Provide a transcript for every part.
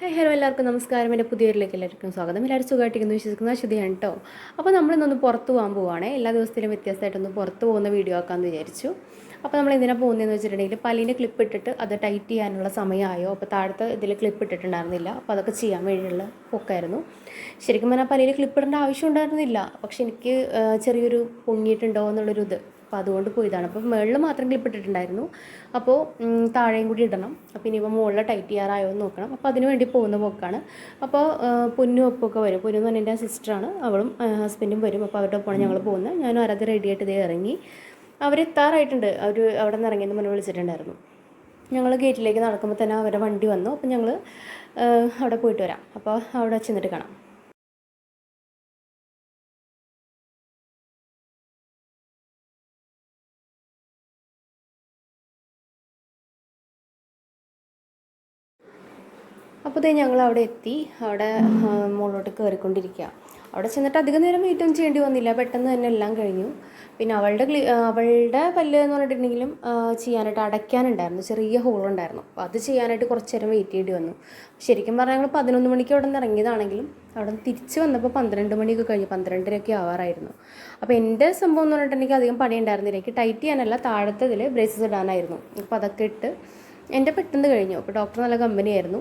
ഹേ hello എല്ലാവർക്കും. നമസ്കാരം. എന്റെ പുതിയൊരിലേക്ക് എല്ലാവർക്കും സ്വാഗതം. എല്ലാവരും സുഖമായിട്ടിരിക്കുന്നു വിശ്വസിക്കുന്ന. ശുദ്ധിയാണ് കേട്ടോ അപ്പോൾ നമ്മളിന്നൊന്ന് പുറത്ത് പോകാൻ പോവുകയാണ് എല്ലാ ദിവസത്തിലും വ്യത്യസ്തമായിട്ടൊന്ന് പുറത്ത് പോകുന്ന വീഡിയോ ആക്കാമെന്ന് വിചാരിച്ചു. അപ്പോൾ നമ്മൾ എന്തിനാണ് പോകുന്നതെന്ന് വെച്ചിട്ടുണ്ടെങ്കിൽ പല്ലിന്റെ ക്ലിപ്പ് ഇട്ടിട്ട് അത് ടൈറ്റ് ചെയ്യാനുള്ള സമയമായോ? അപ്പോൾ താഴത്തെ ഇതിൽ ക്ലിപ്പ് ഇട്ടിട്ടുണ്ടായിരുന്നില്ല. അപ്പോൾ അതൊക്കെ ചെയ്യാൻ വേണ്ടിയുള്ള പൊക്കായിരുന്നു. ശരിക്കും പറഞ്ഞാൽ പല്ലിൽ ക്ലിപ്പ് ഇടേണ്ട ആവശ്യം ഉണ്ടായിരുന്നില്ല. പക്ഷെ എനിക്ക് ചെറിയൊരു പൊങ്ങിയിട്ടുണ്ടോ എന്നുള്ളൊരു ഇത് അപ്പോൾ അതുകൊണ്ട് പോയതാണ്. അപ്പോൾ മുകളിൽ മാത്രം ക്ലിപ്പ് ഇട്ടിട്ടുണ്ടായിരുന്നു. അപ്പോൾ താഴെയും കൂടി ഇടണം. അപ്പോൾ ഇനിയിപ്പോൾ മുകളിൽ ടൈറ്റ് ചെയ്യാറായോ എന്ന് നോക്കണം. അപ്പോൾ അതിന് വേണ്ടി പോകുന്ന പോക്കാണ്. അപ്പോൾ പൊന്നും ഒപ്പൊക്കെ വരും. പൊന്നു എന്ന് പറഞ്ഞാൽ എന്റെ സിസ്റ്ററാണ് അവളും ഹസ്ബൻഡും വരും. അപ്പോൾ അവരുടെ ഒപ്പമാണ് ഞങ്ങൾ പോകുന്നത്. ഞാനും ആരാധ്യ റെഡിയായിട്ട് ഇതേ ഇറങ്ങി. അവരെത്താറായിട്ടുണ്ട് അവർ അവിടെ നിന്ന് ഇറങ്ങിയെന്ന് മുന്നേ വിളിച്ചിട്ടുണ്ടായിരുന്നു. ഞങ്ങൾ ഗേറ്റിലേക്ക് നടക്കുമ്പോൾ തന്നെ അവരുടെ വണ്ടി വന്നു. അപ്പോൾ ഞങ്ങൾ അവിടെ പോയിട്ട് വരാം. അപ്പോൾ അവിടെ ചെന്നിട്ട് കാണാം. അപ്പോൾ ഇതേ ഞങ്ങൾ അവിടെ എത്തി. അവിടെ മുകളിലോട്ട് കയറിക്കൊണ്ടിരിക്കുക അവിടെ ചെന്നിട്ട് അധികം നേരം വെയിറ്റ് ഒന്നും ചെയ്യേണ്ടി വന്നില്ല. പെട്ടെന്ന് തന്നെ എല്ലാം കഴിഞ്ഞു. പിന്നെ അവളുടെ ക്ലി അവളുടെ പല്ല് എന്ന് പറഞ്ഞിട്ടുണ്ടെങ്കിലും ചെയ്യാനായിട്ട് അടയ്ക്കാനുണ്ടായിരുന്നു. ചെറിയ ഹോൾ ഉണ്ടായിരുന്നു. അപ്പോൾ അത് ചെയ്യാനായിട്ട് കുറച്ച് നേരം വെയിറ്റ് ചെയ്യേണ്ടി വന്നു. ശരിക്കും പറഞ്ഞാൽ ഞങ്ങൾ പതിനൊന്ന് മണിക്ക് അവിടെ നിന്ന് ഇറങ്ങിയതാണെങ്കിലും അവിടെ നിന്ന് തിരിച്ച് വന്നപ്പോൾ പന്ത്രണ്ട് മണിയൊക്കെ കഴിഞ്ഞു. പന്ത്രണ്ടരയൊക്കെ ആവാറായിരുന്നു. അപ്പോൾ എന്റെ സംഭവം എന്ന് പറഞ്ഞിട്ടുണ്ടെങ്കിൽ അധികം പണി ഉണ്ടായിരുന്നില്ല എനിക്ക് ടൈറ്റ് ചെയ്യാനല്ല താഴത്തതിൽ ബ്രേസസ് ഇടാനായിരുന്നു. അപ്പോൾ അതൊക്കെ ഇട്ട് എന്റെ പെട്ടെന്ന് കഴിഞ്ഞു. അപ്പോൾ ഡോക്ടർ നല്ല കമ്പനിയായിരുന്നു.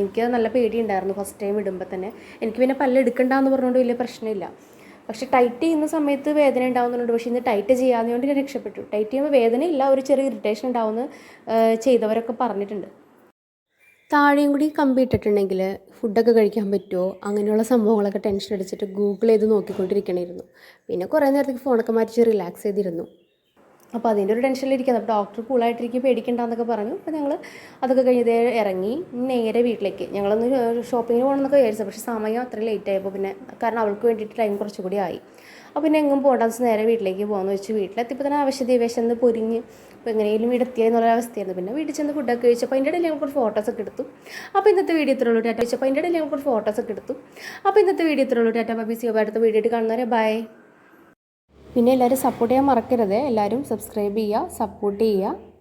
എനിക്ക് നല്ല പേടി ഉണ്ടായിരുന്നു ഫസ്റ്റ് ടൈം ഇടുമ്പോൾ തന്നെ. എനിക്ക് പിന്നെ പല്ല് എടുക്കണ്ടെന്ന് പറഞ്ഞുകൊണ്ട് വലിയ പ്രശ്നമില്ല. പക്ഷേ ടൈറ്റ് ചെയ്യുന്ന സമയത്ത് വേദന ഉണ്ടാവുന്നുണ്ട്. പക്ഷേ ഇന്ന് ടൈറ്റ് ചെയ്യാതുകൊണ്ട് ഞാൻ രക്ഷപ്പെട്ടു. ടൈറ്റ് ചെയ്യുമ്പോൾ വേദനയില്ല ഒരു ചെറിയ ഇറിറ്റേഷൻ ഉണ്ടാവുമെന്ന് ചെയ്തവരൊക്കെ പറഞ്ഞിട്ടുണ്ട്. താഴെയും കൂടി കമ്പി ഇട്ടിട്ടുണ്ടെങ്കിൽ ഫുഡൊക്കെ കഴിക്കാൻ പറ്റുമോ? അങ്ങനെയുള്ള സംഭവങ്ങളൊക്കെ ടെൻഷൻ അടിച്ചിട്ട് ഗൂഗിൾ ചെയ്ത് നോക്കിക്കൊണ്ടിരിക്കണമായിരുന്നു പിന്നെ കുറേ നേരത്തേക്ക് ഫോണൊക്കെ മാറ്റിച്ച് റിലാക്സ് ചെയ്തിരുന്നു. അപ്പോൾ അതിന്റെ ഒരു ടെൻഷനിലിരിക്കുന്നത് അപ്പോൾ ഡോക്ടർ കൂളായിട്ടിരിക്കും പേടിക്കണ്ടെന്നൊക്കെ പറഞ്ഞു. അപ്പോൾ ഞങ്ങൾ അതൊക്കെ കഴിഞ്ഞ് ഇറങ്ങി നേരെ വീട്ടിലേക്ക്. ഞങ്ങളൊന്ന് ഷോപ്പിങ്ങിന് പോകണമെന്നൊക്കെ വിചാരിച്ചു. പക്ഷേ സമയം അത്ര ലേറ്റ് ആയപ്പോൾ പിന്നെ കാരണം അവൾക്ക് വേണ്ടിയിട്ട് ടൈം കുറച്ചുകൂടി ആയി. അപ്പോൾ പിന്നെ എങ്ങും പോകണ്ടെന്ന് നേരെ വീട്ടിലേക്ക് പോകാമെന്ന് വെച്ച് വീട്ടിലെത്തിപ്പോൾ തന്നെ ആവശ്യത വിശന്ന് പൊരിഞ്ഞ് അപ്പോൾ എങ്ങനെയും വീടെത്തിയ എന്നുള്ള അവസ്ഥയായിരുന്നു. പിന്നെ വീട്ടിൽ ചെന്ന് ഫുഡൊക്കെ കഴിച്ചപ്പോൾ അതിന്റെ ഇടയിൽ ഞങ്ങൾ ഫോട്ടോസ് ഫോട്ടോസൊക്കെ എടുത്തു. അപ്പോൾ ഇന്നത്തെ വീഡിയോ ഇത്രേ ഉള്ളൂ ടാറ്റ. വെച്ചപ്പോൾ അതിന്റെ ഇടയിൽ ഞങ്ങൾ ഫോട്ടോസ് ഫോട്ടോസൊക്കെ എടുത്തു. അപ്പോൾ ഇന്നത്തെ വീഡിയോ ഇത്രേ ഉള്ളൂ ടാറ്റ. സി ഒ അടുത്ത വീഡിയോ ആയിട്ട് കാണുന്നവരെ ബൈ പിന്നെ എല്ലാവരും സപ്പോർട്ട് ചെയ്യാൻ മറക്കരുത്. എല്ലാവരും സബ്സ്ക്രൈബ് ചെയ്യുക സപ്പോർട്ട് ചെയ്യുക.